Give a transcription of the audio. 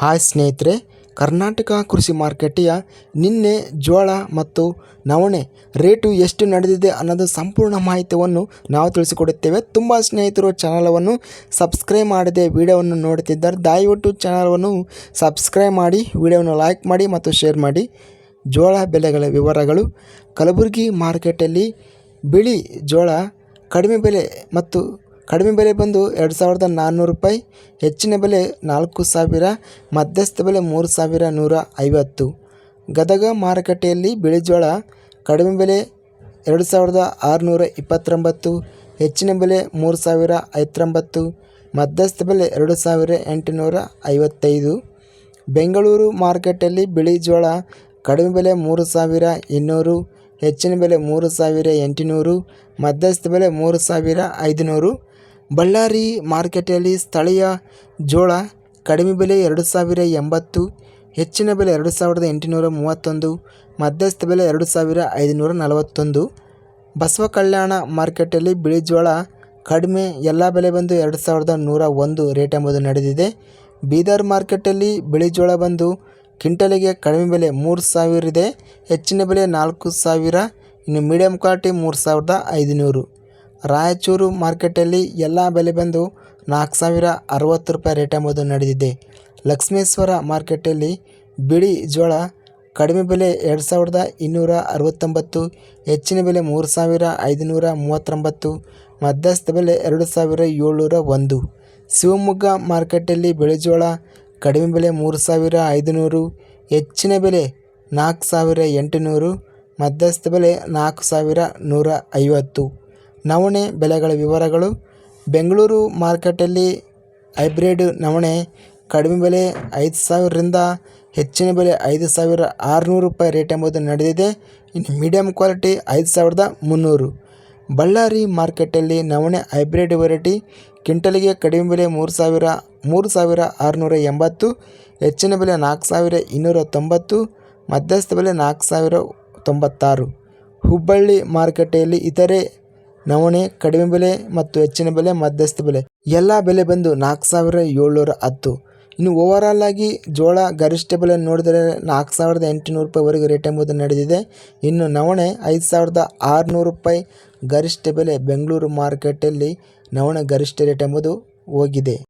Hi ಸ್ನೇಹಿತರೆ, ಕರ್ನಾಟಕ ಕೃಷಿ ಮಾರುಕಟ್ಟೆಯ ನಿನ್ನೆ ಜೋಳ ಮತ್ತು ನವಣೆ ರೇಟು ಎಷ್ಟು ನಡೆದಿದೆ ಅನ್ನೋದು ಸಂಪೂರ್ಣ ಮಾಹಿತಿಯನ್ನು ನಾವು ತಿಳಿಸಿಕೊಡುತ್ತೇವೆ. ತುಂಬ ಸ್ನೇಹಿತರು ಚಾನಲವನ್ನು ಸಬ್ಸ್ಕ್ರೈಬ್ ಮಾಡದೆ ವಿಡಿಯೋವನ್ನು ನೋಡುತ್ತಿದ್ದಾರೆ ದಯವಿಟ್ಟು ಚಾನಲನ್ನು ಸಬ್ಸ್ಕ್ರೈಬ್ ಮಾಡಿ, ವಿಡಿಯೋವನ್ನು ಲೈಕ್ ಮಾಡಿ ಮತ್ತು ಶೇರ್ ಮಾಡಿ. ಜೋಳ ಬೆಲೆಗಳ ವಿವರಗಳು. ಕಲಬುರಗಿ ಮಾರ್ಕೆಟಲ್ಲಿ ಬಿಳಿ ಜೋಳ ಕಡಿಮೆ ಬೆಲೆ ಮತ್ತು ಕಡಿಮೆ ಬೆಲೆ ಬಂದು ಎರಡು ಸಾವಿರದ ನಾನ್ನೂರು ರೂಪಾಯಿ, ಹೆಚ್ಚಿನ ಬೆಲೆ ನಾಲ್ಕು ಸಾವಿರ, ಮಧ್ಯಸ್ಥ ಬೆಲೆ ಮೂರು ಸಾವಿರ ನೂರ ಐವತ್ತು. ಗದಗ ಮಾರುಕಟ್ಟೆಯಲ್ಲಿ ಬಿಳಿ ಜೋಳ ಕಡಿಮೆ ಬೆಲೆ ಎರಡು ಸಾವಿರದ ಆರುನೂರ ಇಪ್ಪತ್ತೊಂಬತ್ತು, ಹೆಚ್ಚಿನ ಬೆಲೆ ಮೂರು ಸಾವಿರ ಐವತ್ತೊಂಬತ್ತು, ಮಧ್ಯಸ್ಥ ಬೆಲೆ ಎರಡು ಸಾವಿರ ಎಂಟುನೂರ ಐವತ್ತೈದು. ಬೆಂಗಳೂರು ಮಾರುಕಟ್ಟೆಯಲ್ಲಿ ಬಿಳಿ ಜೋಳ ಕಡಿಮೆ ಬೆಲೆ ಮೂರು ಸಾವಿರ ಇನ್ನೂರು, ಹೆಚ್ಚಿನ ಬೆಲೆ ಮೂರು ಸಾವಿರ ಎಂಟುನೂರು, ಮಧ್ಯಸ್ಥ ಬೆಲೆ ಮೂರು ಸಾವಿರ ಐದುನೂರು ಬಳ್ಳಾರಿ ಮಾರುಕಟ್ಟೆಯಲ್ಲಿ ಸ್ಥಳೀಯ ಜೋಳ ಕಡಿಮೆ ಬೆಲೆ ಎರಡು ಸಾವಿರ ಎಂಬತ್ತು, ಹೆಚ್ಚಿನ ಬೆಲೆ ಎರಡು ಸಾವಿರದ ಎಂಟುನೂರ ಮೂವತ್ತೊಂದು, ಮಧ್ಯಸ್ಥ ಬೆಲೆ ಎರಡು ಸಾವಿರ ಐದುನೂರ ನಲವತ್ತೊಂದು. ಬಸವ ಕಲ್ಯಾಣ ಮಾರ್ಕೆಟಲ್ಲಿ ಬಿಳಿ ಜೋಳ ಕಡಿಮೆ, ಎಲ್ಲ ಬೆಲೆ ಬಂದು ಎರಡು ಸಾವಿರದ ನೂರ ಒಂದು ರೇಟ್ ಎಂಬುದು ನಡೆದಿದೆ. ಬೀದರ್ ಮಾರ್ಕೆಟಲ್ಲಿ ಬಿಳಿ ಜೋಳ ಬಂದು ಕ್ವಿಂಟಲಿಗೆ ಕಡಿಮೆ ಬೆಲೆ ಮೂರು ಸಾವಿರ ಇದೆ, ಹೆಚ್ಚಿನ ಬೆಲೆ ನಾಲ್ಕು ಸಾವಿರ, ಇನ್ನು ಮೀಡಿಯಂ ಕ್ವಾಲಿಟಿ ಮೂರು ಸಾವಿರದ ಐದುನೂರು. ರಾಯಚೂರು ಮಾರ್ಕೆಟಲ್ಲಿ ಎಲ್ಲ ಬೆಲೆ ಬಂದು ನಾಲ್ಕು ಸಾವಿರ ಅರವತ್ತು ರೂಪಾಯಿ ರೇಟ್ ಎಂಬುದು ನಡೆದಿದೆ. ಲಕ್ಷ್ಮೇಶ್ವರ ಮಾರ್ಕೆಟಲ್ಲಿ ಬಿಳಿ ಜೋಳ ಕಡಿಮೆ ಬೆಲೆ ಎರಡು ಸಾವಿರದ ಇನ್ನೂರ ಅರವತ್ತೊಂಬತ್ತು, ಹೆಚ್ಚಿನ ಬೆಲೆ ಮೂರು ಸಾವಿರ ಐದುನೂರ ಮೂವತ್ತೊಂಬತ್ತು, ಮಧ್ಯಸ್ಥ ಬೆಲೆ ಎರಡು ಸಾವಿರ ಏಳ್ನೂರ ಒಂದು. ಶಿವಮೊಗ್ಗ ಮಾರ್ಕೆಟಲ್ಲಿ ಬಿಳಿ ಜೋಳ ಕಡಿಮೆ ಬೆಲೆ ಮೂರು ಸಾವಿರ ಐದುನೂರು, ಹೆಚ್ಚಿನ ಬೆಲೆ ನಾಲ್ಕು ಸಾವಿರ ಎಂಟುನೂರು, ಮಧ್ಯಸ್ಥ ಬೆಲೆ ನಾಲ್ಕು ಸಾವಿರ ನೂರ ಐವತ್ತು. ನವಣೆ ಬೆಲೆಗಳ ವಿವರಗಳು. ಬೆಂಗಳೂರು ಮಾರ್ಕೆಟಲ್ಲಿ ಹೈಬ್ರಿಡ್ ನವಣೆ ಕಡಿಮೆ ಬೆಲೆ ಐದು ಸಾವಿರದಿಂದ ಹೆಚ್ಚಿನ ಬೆಲೆ ಐದು ಸಾವಿರ ಆರುನೂರು ರೂಪಾಯಿ ರೇಟ್ ಎಂಬುದು ನಡೆದಿದೆ. ಇನ್ನು ಮೀಡಿಯಂ ಕ್ವಾಲಿಟಿ ಐದು ಸಾವಿರದ ಮುನ್ನೂರು. ಬಳ್ಳಾರಿ ಮಾರ್ಕೆಟಲ್ಲಿ ನವಣೆ ಹೈಬ್ರಿಡ್ ವೆರೈಟಿ ಕ್ವಿಂಟಲಿಗೆ ಕಡಿಮೆ ಬೆಲೆ ಮೂರು ಸಾವಿರ ಮೂರು ಸಾವಿರ ಆರುನೂರ ಎಂಬತ್ತು, ಹೆಚ್ಚಿನ ಬೆಲೆ ನಾಲ್ಕು ಸಾವಿರ ಇನ್ನೂರ ತೊಂಬತ್ತು, ಮಧ್ಯಸ್ಥ ಬೆಲೆ ನಾಲ್ಕು ಸಾವಿರ ತೊಂಬತ್ತಾರು. ಹುಬ್ಬಳ್ಳಿ ಮಾರುಕಟ್ಟೆಯಲ್ಲಿ ಇತರೆ ನವಣೆ, ಕಡಿಮೆ ಬೆಲೆ ಮತ್ತು ಹೆಚ್ಚಿನ ಬೆಲೆ, ಮಧ್ಯಸ್ಥ ಬೆಲೆ. ಎಲ್ಲ ಬೆಲೆ ಬಂದು ನಾಲ್ಕು ಸಾವಿರ ಏಳ್ನೂರ ಹತ್ತು. ಇನ್ನು ಓವರಾಲ್ ಆಗಿ ಜೋಳ ಗರಿಷ್ಠ ಬೆಲೆ ನೋಡಿದರೆ ನಾಲ್ಕು ಸಾವಿರದ ಎಂಟುನೂರು ರೂಪಾಯಿವರೆಗೆ ರೇಟ್ ಎಂಬುದು ನಡೆದಿದೆ. ಇನ್ನು ನವಣೆ ಐದು ಸಾವಿರದ ಆರುನೂರು ರೂಪಾಯಿ ಗರಿಷ್ಠ ಬೆಲೆ ಬೆಂಗಳೂರು ಮಾರ್ಕೆಟಲ್ಲಿ ನವಣೆ ಗರಿಷ್ಠ ರೇಟ್ ಎಂಬುದು ಹೋಗಿದೆ.